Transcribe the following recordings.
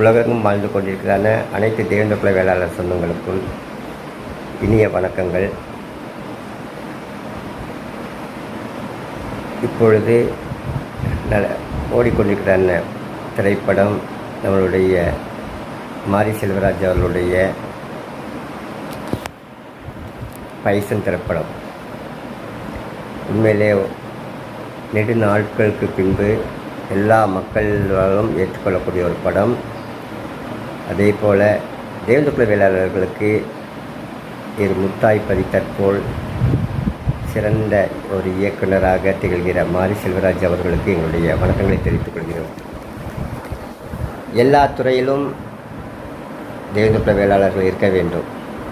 உலகெங்கும் வாழ்ந்து கொண்டிருக்கிறான அனைத்து தேவேந்திர குல வேளாளர் சொந்தங்களுக்கும் இனிய வணக்கங்கள். இப்பொழுது ந ஓடிக்கொண்டிருக்கிறான திரைப்படம் நம்மளுடைய மாரி செல்வராஜ் அவர்களுடைய பைசன் திரைப்படம். உண்மையிலே நெடு நாட்களுக்கு பின்பு எல்லா மக்களாலும் ஏற்றுக்கொள்ளக்கூடிய ஒரு படம். அதே போல் தேவேந்திரகுல வேளாளர்களுக்கு இரு முத்தாய் பதித்தற்போல் சிறந்த ஒரு இயக்குனராக திகழ்கிற மாரி செல்வராஜ் அவர்களுக்கு எங்களுடைய வணக்கங்களை தெரிவித்துக் கொள்கிறோம். எல்லா துறையிலும் தேவேந்திரகுல வேளாளர்கள் இருக்க வேண்டும்.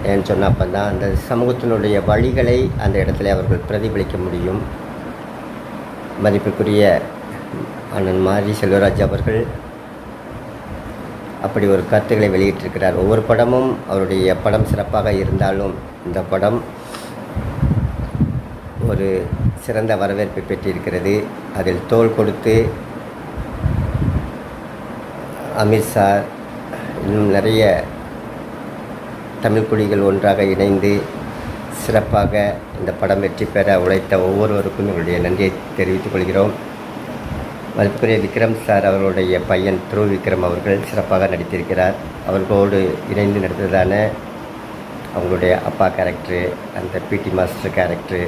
ஏன்னு சொன்னால் அப்போ தான் அந்த சமூகத்தினுடைய வழிகளை அந்த இடத்துல அவர்கள் பிரதிபலிக்க முடியும். மதிப்புக்குரிய அண்ணன் மாரி செல்வராஜ் அவர்கள் அப்படி ஒரு கருத்துக்களை வெளியிட்டிருக்கிறார். ஒவ்வொரு படமும் அவருடைய படம் சிறப்பாக இருந்தாலும் இந்த படம் ஒரு சிறந்த வரவேற்பை பெற்றிருக்கிறது. அதில் தோள் கொடுத்து அமித்ஷா இன்னும் நிறைய தமிழ்குடிகள் ஒன்றாக இணைந்து சிறப்பாக இந்த படம் வெற்றி பெற உழைத்த ஒவ்வொருவருக்கும் எங்களுடைய நன்றியை தெரிவித்துக் கொள்கிறோம். மதிப்புக்குரிய விக்ரம் சார் அவர்களுடைய பையன் துருவ் விக்ரம் அவர்கள் சிறப்பாக நடித்திருக்கிறார். அவர்களோடு இணைந்து நடித்ததான அவங்களுடைய அப்பா கேரக்டரு அந்த பிடி மாஸ்டர் கேரக்டரு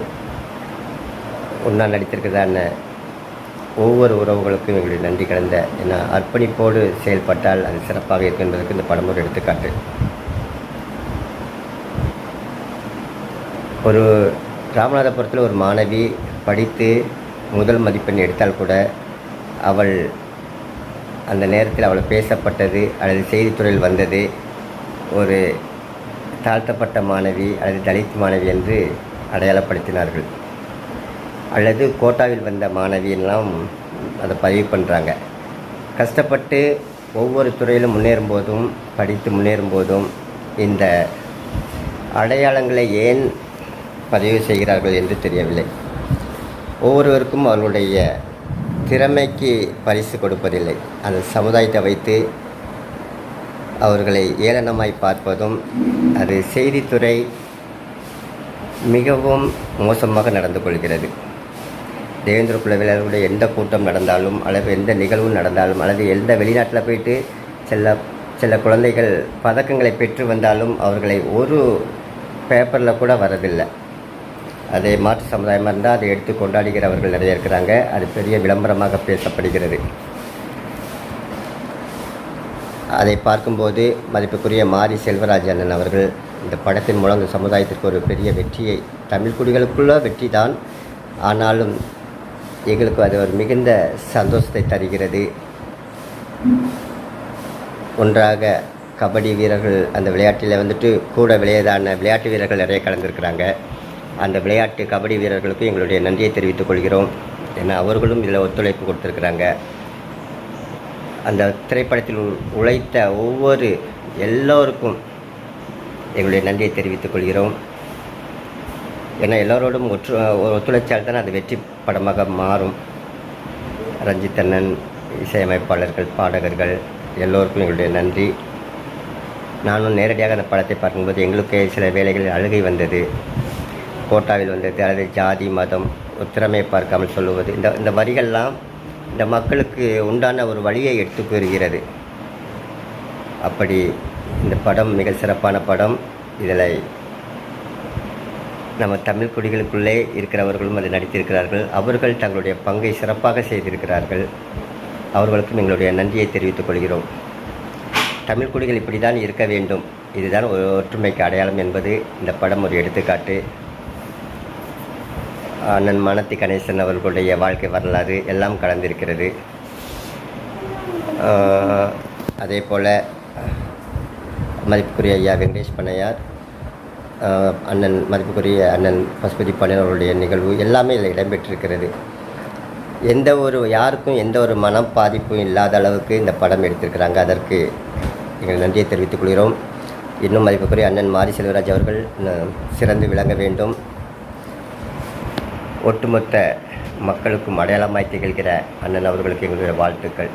ஒன்றா நடித்திருக்கிறதான ஒவ்வொரு உறவுகளுக்கும் எங்களுடைய நன்றி கலந்த ஏன்னா அர்ப்பணிப்போடு செயல்பட்டால் அது சிறப்பாக இருக்கும் என்பதற்கு இந்த படம் ஒரு எடுத்துக்காட்டு. ஒரு ராமநாதபுரத்தில் ஒரு மாணவி படித்து முதல் மதிப்பெண் எடுத்தால் கூட அவள் அந்த நேரத்தில் அவள் பேசப்பட்டது அல்லது செய்தித்துறையில் வந்தது. ஒரு தாழ்த்தப்பட்ட மாணவி அல்லது தலித் மாணவி என்று அடையாளப்படுத்தினார்கள். அல்லது கோட்டாவில் வந்த மாணவியெல்லாம் அதை பதிவு பண்ணுறாங்க கஷ்டப்பட்டு ஒவ்வொரு துறையிலும் முன்னேறும் போதும் படித்து முன்னேறும் போதும் இந்த அடையாளங்களை ஏன் பதிவு செய்கிறார்கள் என்று தெரியவில்லை. ஒவ்வொருவருக்கும் அவர்களுடைய திறமைக்கு பரிசு கொடுப்பதில்லை. அந்த சமுதாயத்தை வைத்து அவர்களை ஏளனமாய் பார்ப்பதும் அது செய்தித்துறை மிகவும் மோசமாக நடந்து கொள்கிறது. தேவேந்திர குலவிலருடைய எந்த கூட்டம் நடந்தாலும் அல்லது எந்த நிகழ்வு நடந்தாலும் அல்லது எந்த வெளிநாட்டில் போயிட்டு சில சில குழந்தைகள் பதக்கங்களை பெற்று வந்தாலும் அவர்களை ஒரு பேப்பரில் கூட வரதில்லை அதை மாற்று சமுதாயமாக இருந்தால் அதை எடுத்து கொண்டாடுகிறவர்கள் நிறைய இருக்கிறாங்க. அது பெரிய விளம்பரமாக பேசப்படுகிறது. அதை பார்க்கும்போது மதிப்புக்குரிய மாரி செல்வராஜ் அண்ணன் அவர்கள் இந்த படத்தின் மூலம் இந்த சமுதாயத்திற்கு ஒரு பெரிய வெற்றியை தமிழ் குடிகளுக்குள்ள வெற்றி தான். ஆனாலும் எங்களுக்கு அது ஒரு மிகுந்த சந்தோஷத்தை தருகிறது. ஒன்றாக கபடி வீரர்கள் அந்த விளையாட்டில் வந்துட்டு கூட விளையாதான விளையாட்டு வீரர்கள் நிறைய கலந்துருக்கிறாங்க. அந்த விளையாட்டு கபடி வீரர்களுக்கும் எங்களுடைய நன்றியை தெரிவித்துக் கொள்கிறோம் ஏன்னா அவர்களும் இதில் ஒத்துழைப்பு கொடுத்துருக்குறாங்க. அந்த திரைப்படத்தில் உழைத்த ஒவ்வொரு எல்லோருக்கும் எங்களுடைய நன்றியை தெரிவித்துக் கொள்கிறோம். ஏன்னா எல்லோரோடும் ஒற்று ஒத்துழைச்சால் தான் அது வெற்றி படமாக மாறும். ரஞ்சித் அண்ணன் இசையமைப்பாளர்கள் பாடகர்கள் எல்லோருக்கும் எங்களுடைய நன்றி. நானும் நேரடியாக அந்த படத்தை பார்க்கும்போது எங்களுக்கே சில வேலைகளில் அழுகை வந்தது. கோட்டாவில் வந்தது. அல்லது ஜாதி மதம் ஒரு பார்க்காமல் சொல்லுவது. இந்த இந்த வரிகள்லாம் இந்த மக்களுக்கு உண்டான ஒரு வழியை எடுத்து கூறுகிறது. அப்படி இந்த படம் மிக சிறப்பான படம். இதில் நம்ம தமிழ் குடிகளுக்குள்ளே இருக்கிறவர்களும் அதில் நடித்திருக்கிறார்கள். அவர்கள் தங்களுடைய பங்கை சிறப்பாக செய்திருக்கிறார்கள். அவர்களுக்கும் எங்களுடைய நன்றியை தெரிவித்துக் கொள்கிறோம். தமிழ் குடிகள் இப்படி தான் இருக்க வேண்டும். இதுதான் ஒரு ஒற்றுமைக்கு அடையாளம் என்பது இந்த படம் ஒரு எடுத்துக்காட்டு. அண்ணன் மனத்தி கணேசன் அவர்களுடைய வாழ்க்கை வரலாறு எல்லாம் கலந்திருக்கிறது. அதே போல் மதிப்புக்குரிய ஐயா வெங்கடேஷ் பண்ணையார் அண்ணன் மதிப்புக்குரிய அண்ணன் பசுபதி பாண்டியன் அவருடைய நிகழ்வு எல்லாமே இதில் இடம்பெற்றிருக்கிறது. எந்த ஒரு யாருக்கும் எந்த ஒரு மனம் பாதிப்பும் இல்லாத அளவுக்கு இந்த படம் எடுத்திருக்கிறாங்க. அதற்கு எங்கள் நன்றியை தெரிவித்துக் கொள்கிறோம். இன்னும் மதிப்புக்குரிய அண்ணன் மாரி செல்வராஜ் அவர்கள் சிறந்து விளங்க வேண்டும். ஒட்டுமொத்த மக்களுக்கும் அடையாளமாய் திகழ்கிற அண்ணன் அவர்களுக்கு எங்களுடைய வாழ்த்துக்கள்.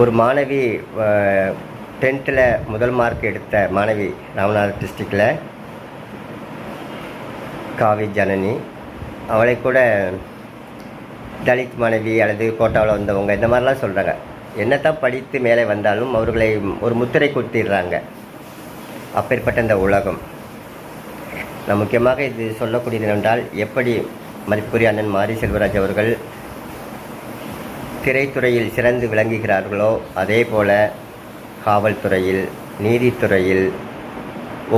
ஒரு மாணவி டென்த்தில் முதல் மார்க் எடுத்த மாணவி ராமநாதர் டிஸ்ட்ரிக்டில் காவி ஜனனி. அவளை கூட தலித் மாணவி அல்லது கோட்டாவில் வந்தவங்க இந்த மாதிரிலாம் சொல்கிறாங்க என்னத்தான் படித்து மேலே வந்தாலும் அவர்களை ஒரு முத்திரை கொடுத்திடுறாங்க அப்பேற்பட்ட இந்த உலகம். நான் முக்கியமாக இது சொல்லக்கூடியது என்னவென்றால் எப்படி மதிப்புக்குரிய அண்ணன் மாரி செல்வராஜ் அவர்கள் திரைத்துறையில் சிறந்து விளங்குகிறார்களோ அதே போல காவல்துறையில் நீதித்துறையில்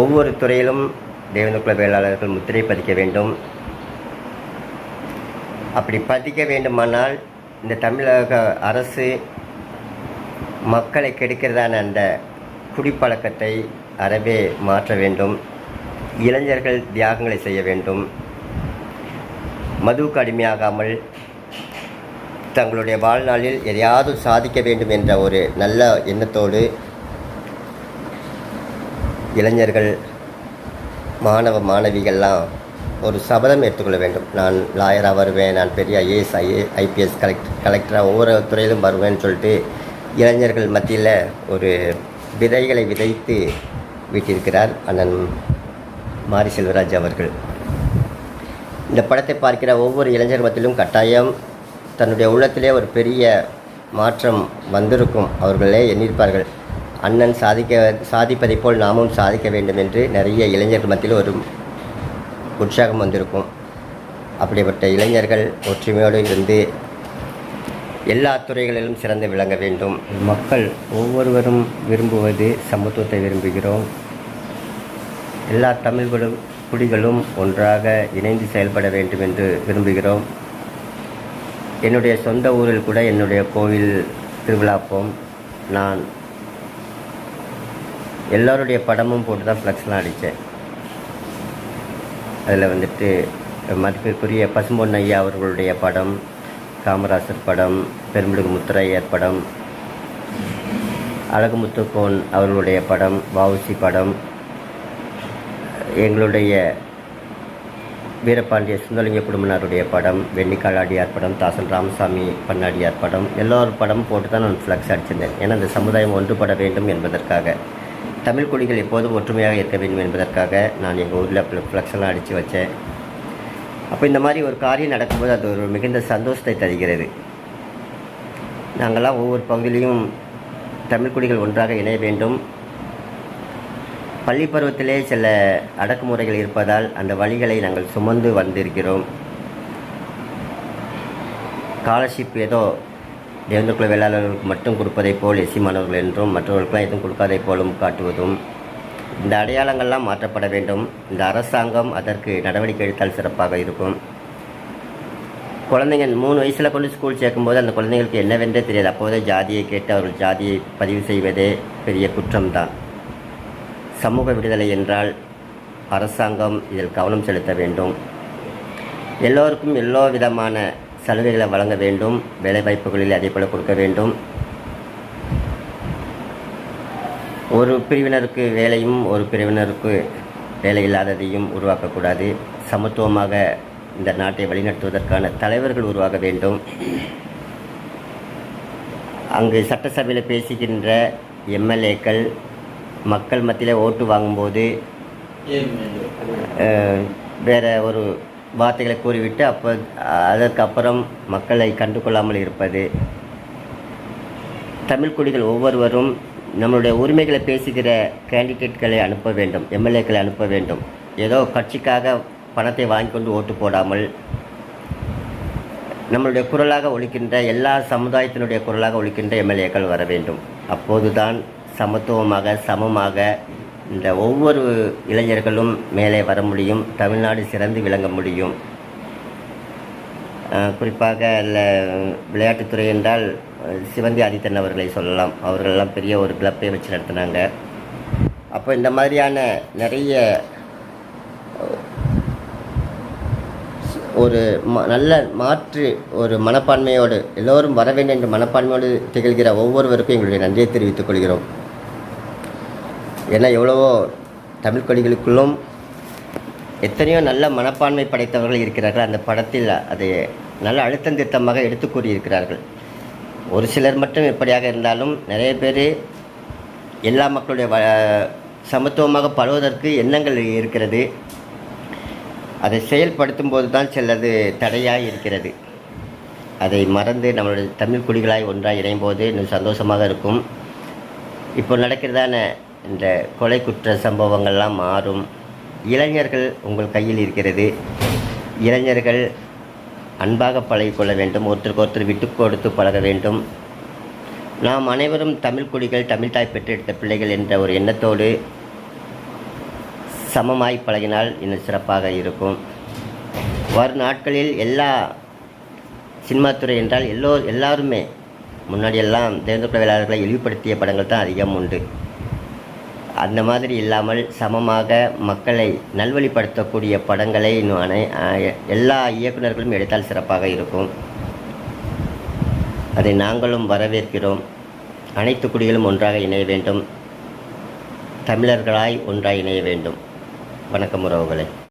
ஒவ்வொரு துறையிலும் தேவனுக்குல வேளாளர்கள் முத்திரை பதிக்க வேண்டும். அப்படி பதிக்க வேண்டுமானால் இந்த தமிழக அரசு மக்களை கெடுக்கிறதான அந்த குடிப்பழக்கத்தை அறவே மாற்ற வேண்டும். இளைஞர்கள் தியாகங்களை செய்ய வேண்டும். மதுவுக்கு அடிமையாகாமல் தங்களுடைய வாழ்நாளில் எதையாவது சாதிக்க வேண்டும் என்ற ஒரு நல்ல எண்ணத்தோடு இளைஞர்கள் மாணவ மாணவிகள்லாம் ஒரு சபதம் எடுத்துக்கொள்ள வேண்டும். நான் லாயராக வருவேன் நான் பெரிய ஐஏஎஸ் ஐஏ ஐபிஎஸ் கலெக்ட் கலெக்டராக ஒவ்வொரு துறையிலும் வருவேன்னு சொல்லிட்டு இளைஞர்கள் மத்தியில் ஒரு விதைகளை விதைத்து விட்டிருக்கிறார் அண்ணன் மாரி செல்வராஜ் அவர்கள். இந்த படத்தை பார்க்கிற ஒவ்வொரு இளைஞர் மத்தியிலும் கட்டாயம் தன்னுடைய உள்ளத்திலே ஒரு பெரிய மாற்றம் வந்திருக்கும். அவர்களே எண்ணியிருப்பார்கள். அண்ணன் சாதிக்க சாதிப்பதைப் போல் நாமும் சாதிக்க வேண்டும் என்று நிறைய இளைஞர்கள் மத்தியில் ஒரு உற்சாகம் வந்திருக்கும். அப்படிப்பட்ட இளைஞர்கள் ஒற்றுமையோடு இருந்து எல்லா துறைகளிலும் சிறந்து விளங்க வேண்டும். மக்கள் ஒவ்வொருவரும் விரும்புவது சமத்துவத்தை விரும்புகிறோம். எல்லா தமிழ் குடிகளும் ஒன்றாக இணைந்து செயல்பட வேண்டும் என்று விரும்புகிறோம். என்னுடைய சொந்த ஊரில் கூட என்னுடைய கோவில் திருவிழாப்போம் நான் எல்லோருடைய படமும் போட்டு தான் ஃப்ளக்ஸ்லாம் அடித்தேன் அதில் வந்துட்டு மதிப்பிற்குரிய பசும்பொன் ஐயா அவர்களுடைய படம் காமராசர் படம் பெருமிடுகு முத்துரையர் படம் அழகுமுத்துக்கோன் அவர்களுடைய படம் வவுசி படம் எங்களுடைய வீரபாண்டிய சுந்தலிங்க குடும்பனாருடைய படம் வெண்ணிக்காலாடியார் படம் தாசன் ராமசாமி பண்ணாடியார் படம் எல்லோரும் படம் போட்டு தான் நான் ஃப்ளக்ஸ் அடிச்சிருந்தேன். ஏன்னா அந்த சமுதாயம் ஒன்றுபட வேண்டும் என்பதற்காக தமிழ் குடிகள் எப்போதும் ஒற்றுமையாக இருக்க வேண்டும் என்பதற்காக நான் எங்கள் ஊரில் ஃப்ளக்ஸ்லாம் அடித்து வச்சேன். அப்போ இந்த மாதிரி ஒரு காரியம் நடக்கும்போது அது ஒரு மிகுந்த சந்தோஷத்தை தருகிறது. நாங்களாம் ஒவ்வொரு பகுதியிலையும் தமிழ் குடிகள் ஒன்றாக இணைய வேண்டும். பள்ளி பருவத்திலே சில அடக்குமுறைகள் இருப்பதால் அந்த வழிகளை நாங்கள் சுமந்து வந்திருக்கிறோம். ஸ்காலர்ஷிப் ஏதோ தேவந்தக்குல வேளாளர்களுக்கு மட்டும் கொடுப்பதைப் போல் எஸ்சி மாணவர்கள் என்றும் மற்றவர்களுக்கெல்லாம் எதுவும் கொடுக்காதே போலும் காட்டுவதும் இந்த அடையாளங்கள்லாம் மாற்றப்பட வேண்டும். இந்த அரசாங்கம் அதற்கு நடவடிக்கை எடுத்தால் சிறப்பாக இருக்கும். குழந்தைங்க மூணு வயசில் கொண்டு ஸ்கூல் சேர்க்கும்போது அந்த குழந்தைங்களுக்கு என்னவென்றே தெரியாது. அப்போதே ஜாதியை கேட்டு அவர்கள் ஜாதியை பதிவு செய்வதே பெரிய குற்றம்தான். சமூக விடுதலை என்றால் அரசாங்கம் இதில் கவனம் செலுத்த வேண்டும். எல்லோருக்கும் எல்லோ விதமான சலுகைகளை வழங்க வேண்டும். வேலைவாய்ப்புகளில் அதே போல் கொடுக்க வேண்டும். ஒரு பிரிவினருக்கு வேலையும் ஒரு பிரிவினருக்கு வேலை இல்லாததையும் உருவாக்கக்கூடாது. சமத்துவமாக இந்த நாட்டை வழிநடத்துவதற்கான தலைவர்கள் உருவாக வேண்டும். அங்கு சட்டசபையில் பேசுகின்ற எம்எல்ஏக்கள் மக்கள் மத்தியில் ஓட்டு வாங்கும்போது வேறு ஒரு வார்த்தைகளை கூறிவிட்டு அப்போ அதற்கப்புறம் மக்களை கண்டு கொள்ளாமல் இருப்பது. தமிழ் குடிகள் ஒவ்வொருவரும் நம்மளுடைய உரிமைகளை பேசுகிற கேண்டிடேட்களை அனுப்ப வேண்டும் எம்எல்ஏக்களை அனுப்ப வேண்டும். ஏதோ கட்சிக்காக பணத்தை வாங்கி கொண்டு ஓட்டு போடாமல் நம்மளுடைய குரலாக ஒழிக்கின்ற எல்லா சமுதாயத்தினுடைய குரலாக ஒழிக்கின்ற எம்எல்ஏக்கள் வர வேண்டும். அப்போதுதான் சமத்துவமாக சமமாக இந்த ஒவ்வொரு இளைஞர்களும் மேலே வர முடியும் தமிழ்நாடு சிறந்து விளங்க முடியும். குறிப்பாக அதில் விளையாட்டுத்துறை என்றால் சிவந்தி ஆதித்தன் அவர்களை சொல்லலாம். அவர்களெல்லாம் பெரிய ஒரு கிளப்பை வச்சு நடத்தினாங்க. அப்போ இந்த மாதிரியான நிறைய ஒரு ம- நல்ல மாற்று ஒரு மனப்பான்மையோடு எல்லோரும் வர வேண்டும் என்ற மனப்பான்மையோடு திகழ்கிற ஒவ்வொருவருக்கும் எங்களுடைய நன்றியை தெரிவித்துக் கொள்கிறோம். ஏன்னா எவ்வளவோ தமிழ் கொடிகளுக்குள்ளும் எத்தனையோ நல்ல மனப்பான்மை படைத்தவர்கள் இருக்கிறார்கள். அந்த படத்தில் அதை நல்ல அழுத்தம் திருத்தமாக எடுத்து கூறியிருக்கிறார்கள். ஒரு சிலர் மட்டும் எப்படியாக இருந்தாலும் நிறைய பேர் எல்லா மக்களுடைய வ சமத்துவமாக பழுவதற்கு எண்ணங்கள் இருக்கிறது. அதை செயல்படுத்தும் போது தான் சிலது தடையாக இருக்கிறது. அதை மறந்து நம்மளுடைய தமிழ் குடிகளாய் ஒன்றாக இணையும் போது இன்னும் சந்தோஷமாக இருக்கும். இப்போ நடக்கிறதான இந்த கொலை குற்ற சம்பவங்கள்லாம் மாறும். இளைஞர்கள் உங்கள் கையில் இருக்கிறது. இளைஞர்கள் அன்பாக பழகிக்கொள்ள வேண்டும். ஒருத்தருக்கு ஒருத்தர் விட்டு கொடுத்து பழக வேண்டும். நாம் அனைவரும் தமிழ் குடிகள் தமிழ் தாய் பெற்றெடுத்த பிள்ளைகள் என்ற ஒரு எண்ணத்தோடு சமமாய் பழகினால் இன்னும் சிறப்பாக இருக்கும். வரும் நாட்களில் எல்லா சினிமாத்துறை என்றால் எல்லோ எல்லாருமே முன்னாடியெல்லாம் எல்லாம் வேளாளர்களை இழிவுபடுத்திய படங்கள் தான் அதிகம் உண்டு. அந்த மாதிரி இல்லாமல் சமமாக மக்களை நல்வழிப்படுத்தக்கூடிய படங்களை அனை எல்லா இயக்குனர்களும் எடுத்தால் சிறப்பாக இருக்கும். அதை நாங்களும் வரவேற்கிறோம். அனைத்து குடிகளும் ஒன்றாக இணைய வேண்டும். தமிழர்களாய் ஒன்றாக இணைய வேண்டும். வணக்கம் உறவுகளை.